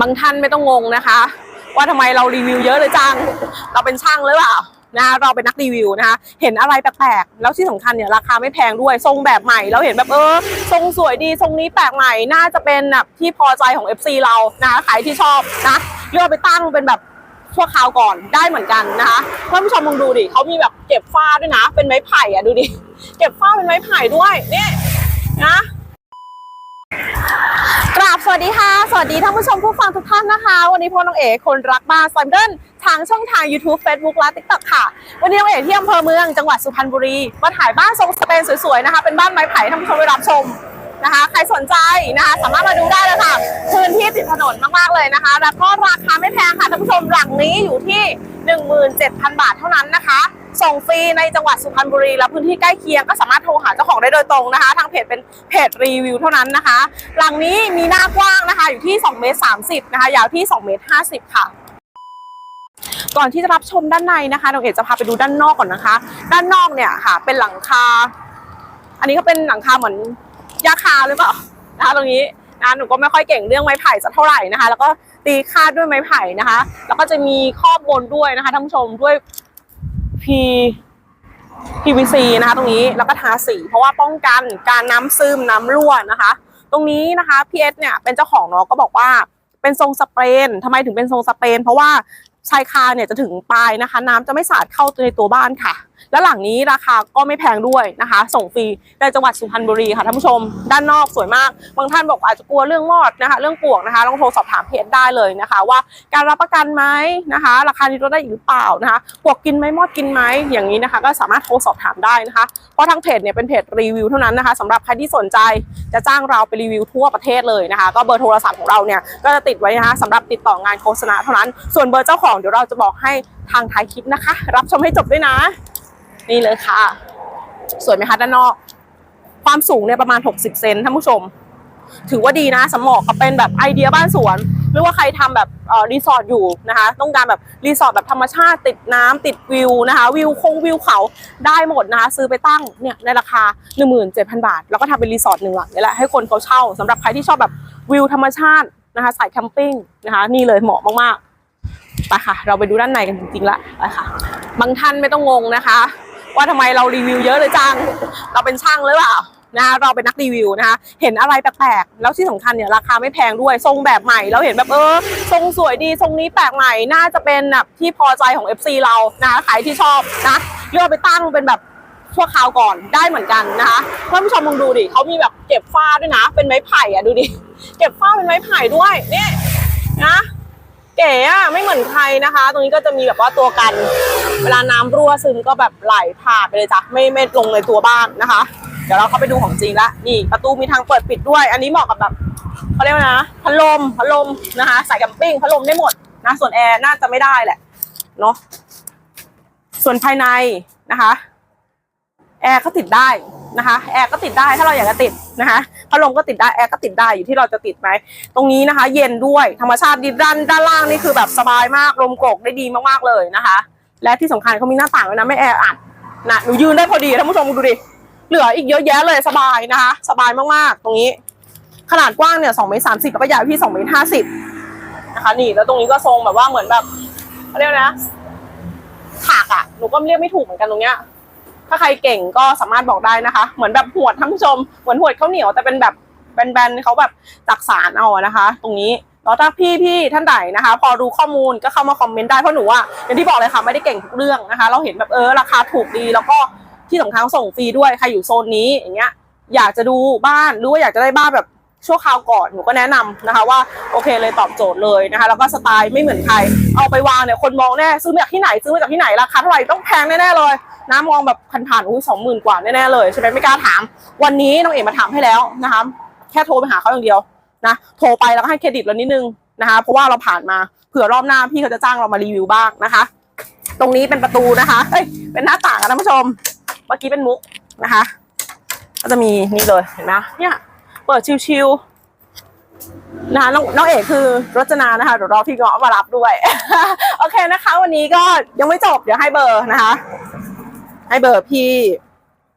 บางท่านไม่ต้องงงนะคะ ว่าทำไมเรารีวิวเยอะเลยจัง เราเป็นช่างหรือเปล่านะคะเราเป็นนักรีวิวนะคะเห็นอะไรแปลกๆแล้วที่สำคัญเนี่ยราคาไม่แพงด้วยทรงแบบใหม่ เราเห็นแบบเออทรงสวยดีทรงนี้แปลกใหม่น่าจะเป็นแบบที่พอใจของ FC เรานะคะใครที่ชอบนะเลือกไปตั้งเป็นแบบชั่วคราวก่อนได้เหมือนกันนะคะท่านผู้ชมลองดูดิเขามีแบบเก็บฝ้าด้วยนะ เป็นไม้ไผ่อะดูดิเก็บฝ้าเป็นไม้ไผ่ด้วยนี่นะ กราบสวัสดีค่ะ สวัสดีท่านผู้ชมผู้ฟังทุกท่านนะคะ วันนี้พวน้องเอ๋คนรักบ้านไซมเดิลทางช่องทาง YouTube Facebook และ TikTok ค่ะ วันนี้น้องเอ๋ที่อำเภอเมืองจังหวัดสุพรรณบุรีมาถ่ายบ้านทรงสเปนสวยๆนะคะ เป็นบ้านไม้ไผ่ท่านผู้ชมได้รับชมนะคะ ใครสนใจนะคะ สามารถมาดูได้เลยค่ะพื้นที่ติดถนนมากๆเลยนะคะ แล้วก็ราคาไม่แพงค่ะท่านผู้ชมหลังนี้อยู่ที่ 17,000 บาทเท่านั้นนะคะ ส่งฟรีในจังหวัดสุพรรณบุรีและพื้นที่ใกล้เคียงก็สามารถโทรหาเจ้าของได้โดยตรงนะคะ ทางเพจเป็นเพจรีวิวเท่านั้นนะคะ หลังนี้มีหน้ากว้างนะคะ อยู่ที่2เมตร30นะคะ ยาวที่2เมตร50 ค่ะก่อนที่จะรับชมด้านในนะคะน้องเอกจะพาไปดูด้านนอกก่อนนะคะ ด้านนอกเนี่ยค่ะ เป็นหลังคา อันนี้ก็เป็นหลังคาเหมือนยาคาหรือเปล่านะคะตรงนี้นะหนูก็ไม่ค่อยเก่งเรื่องไม้ไผ่สักเท่าไหร่นะคะ แล้วก็ตีคาดด้วยไม้ไผ่นะคะ แล้วก็จะมีครอบบนด้วยนะคะท่านผู้ชมด้วย P PVC นะคะตรงนี้แล้วก็ทาสี เพราะว่าป้องกันการน้ำซึมน้ำรั่วนะคะ ตรงนี้นะคะ PS เนี่ยเป็นเจ้าของเนาะก็บอกว่าเป็นทรงสเปรนทำไมถึงเป็นทรงสเปรนเพราะว่าชายคาเนี่ยจะถึงปลายนะคะ น้ำจะไม่สาดเข้าในตัวบ้านค่ะ แล้วหลังนี้ราคาก็ไม่แพงด้วยนะคะ ส่งฟรีในจังหวัดสุพรรณบุรีค่ะท่านผู้ชม ด้านนอกสวยมาก บางท่านบอกอาจจะกลัวเรื่องมอดนะคะ เรื่องปวกนะคะลองโทรสอบถามเพจได้เลยนะคะ ว่าการรับประกันไหมนะคะ ราคานี้ลดได้อีกหรือเปล่านะคะปวกกินไหมมอดกินไหมอย่างนี้นะคะ ก็สามารถโทรสอบถามได้นะคะ เพราะทางเพจเนี่ยเป็นเพจรีวิวเท่านั้นนะคะสำหรับใครที่สนใจจะจ้างเราไปรีวิวทั่วประเทศเลยนะคะ ก็เบอร์โทรศัพท์ของเราเนี่ยก็จะติดไว้นะคะสำหรับติดต่องานโฆษณาเท่านั้น ส่วนเบอร์เจ้าของเดี๋ยวเราจะบอกให้ทางท้ายคลิปนะคะ รับชมให้จบด้วยนะ นี่เลยค่ะ สวยไหมคะด้านนอก ความสูงเนี่ยประมาณ 60 เซนท่านผู้ชม ถือว่าดีนะสำหรับกับเป็นแบบไอเดียบ้านสวน หรือว่าใครทำแบบรีสอร์ทอยู่นะคะ ต้องการแบบรีสอร์ทแบบธรรมชาติติดน้ำติดวิวนะคะ วิวคงวิวเขาได้หมดนะคะ ซื้อไปตั้งเนี่ยในราคา 17,000 บาท แล้วก็ทำเป็นรีสอร์ทหนึ่งหลังนี่แหละให้คนเขาเช่าสำหรับใครที่ชอบแบบวิวธรรมชาตินะคะสายแคมปิ้งนะคะนี่เลยเหมาะมากๆไปค่ะ เราไปดูด้านในกันจริงๆละไปค่ะ บางท่านไม่ต้องงงนะคะ ว่าทำไมเรารีวิวเยอะเลยจัง เราเป็นช่างหรือเปล่านะคะเราเป็นนักรีวิวนะคะเห็นอะไรแปลกๆแล้วที่สำคัญเนี่ยราคาไม่แพงด้วยทรงแบบใหม่ เราเห็นแบบเออทรงสวยดีทรงนี้แปลกใหม่น่าจะเป็นแบบที่พอใจของ FC เรานะคะใครที่ชอบนะเลือกไปตั้งเป็นแบบชั่วคราวก่อนได้เหมือนกันนะคะท่านผู้ชมลองดูดิเขามีแบบเก็บฝ้าด้วยนะ เป็นไม้ไผ่อะดูดิเก็บฝ้าเป็นไม้ไผ่ด้วยนี่นะเก๋อะไม่เหมือนใครนะคะ ตรงนี้ก็จะมีแบบว่าตัวกัน เวลาน้ำรั่วซึมก็แบบไหลผ่านไปเลยจ้ะไม่ไม่ลงในตัวบ้านนะคะ เดี๋ยวเราเข้าไปดูของจริงละนี่ประตูมีทางเปิดปิดด้วย อันนี้เหมาะกับแบบเขาเรียกว่านะพัดลมพัดลมนะคะใส่แคมปิ้งพัดลมได้หมดนะส่วนแอร์น่าจะไม่ได้แหละเนาะส่วนภายในนะคะแอร์ก็ติดได้นะคะแอร์ก็ติดได้ถ้าเราอยากจะติดนะคะพัดลมก็ติดได้แอร์ก็ติดได้อยู่ที่เราจะติดไหมตรงนี้นะคะ เย็นด้วยธรรมชาติดีด้านด้านล่างนี่คือแบบสบายมากลมโกกได้ดีมากๆเลยนะคะ และที่สำคัญเขามีหน้าต่างด้วยนะไม่แออัดนะหนูยืนได้พอดีท่านผู้ชมดูดิเหลืออีกเยอะแยะเลยสบายนะคะ สบายมากๆ ตรงนี้ ขนาดกว้างเนี่ยสองเมตรสามสิบแล้วก็ยาวที่สองเมตรห้าสิบนะคะนี่แล้วตรงนี้ก็ทรงแบบว่าเหมือนแบบเขาเรียกนะถากอะหนูก็เรียกไม่ถูกเหมือนกันตรงเนี้ย ถ้าใครเก่งก็สามารถบอกได้นะคะ เหมือนแบบหวดท่านผู้ชมเหมือนหวดข้าวเหนียวแต่เป็นแบบแบนๆเขาแบบจักสารเอาอะนะคะ ตรงนี้ แล้วถ้าพี่พี่ท่านใดนะคะ พอรู้ข้อมูลก็เข้ามาคอมเมนต์ได้เพราะหนูอะอย่างที่บอกเลยค่ะไม่ได้เก่งทุกเรื่องนะคะ เราเห็นแบบเออราคาถูกดีแล้วก็ที่สำคัญส่งฟรีด้วยใครอยู่โซนนี้อย่างเงี้ยอยากจะดูบ้านหรือว่าอยากจะได้บ้านแบบชั่วคราวก่อนหนูก็แนะนำนะคะว่าโอเคเลยตอบโจทย์เลยนะคะแล้วก็สไตล์ไม่เหมือนใคร เอาไปวางเนี่ยคนมองแน่ซื้อมาจากที่ไหนซื้อมาจากที่ไหนราคาเท่าไหร่ต้องแพงแน่ๆเลยนะมองแบบผ่านๆอุ้ยสองหมื่นกว่าแน่ๆเลยใช่ไหมไม่กล้าถาม วันนี้น้องเอ๋มาถามให้แล้วนะคะแค่โทรไปหาเขาอย่างเดียว นะโทรไปแล้วก็ให้เครดิตเรานิดนึงนะคะ เพราะว่าเราผ่านมาเผื่อรอบหน้าพี่เขาจะจ้างเรามารีวิวบ้างนะคะ ตรงนี้เป็นประตูนะคะเอ้ยเป็นหน้าต่างอะท่านผู้ชม เมื่อกี้เป็นมุกนะคะ ก็จะมีนี่เลยเห็นไหมเนี่ยเปิดชิวๆนะคะน้องน้องเอกคือรจนานะคะเดี๋ยวรอพี่เงาะมารับด้วย โอเคนะคะ วันนี้ก็ยังไม่จบเดี๋ยวให้เบอร์นะคะ ให้เบอร์พี่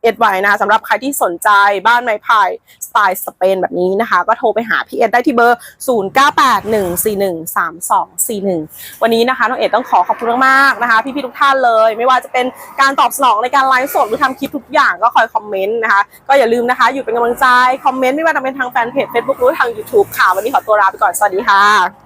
เอ็ดไว้นะคะสำหรับใครที่สนใจบ้านไม้ไผ่สไตล์สเปนแบบนี้นะคะ ก็โทรไปหาพี่เอ็ดได้ที่เบอร์ 0981413241 วันนี้นะคะน้องเอ็ดต้องขอขอบคุณมากๆนะคะ พี่ๆทุกท่านเลย ไม่ว่าจะเป็นการตอบสนองในการไลฟ์สดหรือทำคลิปทุกอย่างก็คอยคอมเมนต์นะคะ ก็อย่าลืมนะคะ อยู่เป็นกำลังใจคอมเมนต์ไม่ว่าจะเป็นทางแฟนเพจ Facebook หรือทาง YouTube ค่ะวันนี้ขอตัวลาไปก่อนสวัสดีค่ะ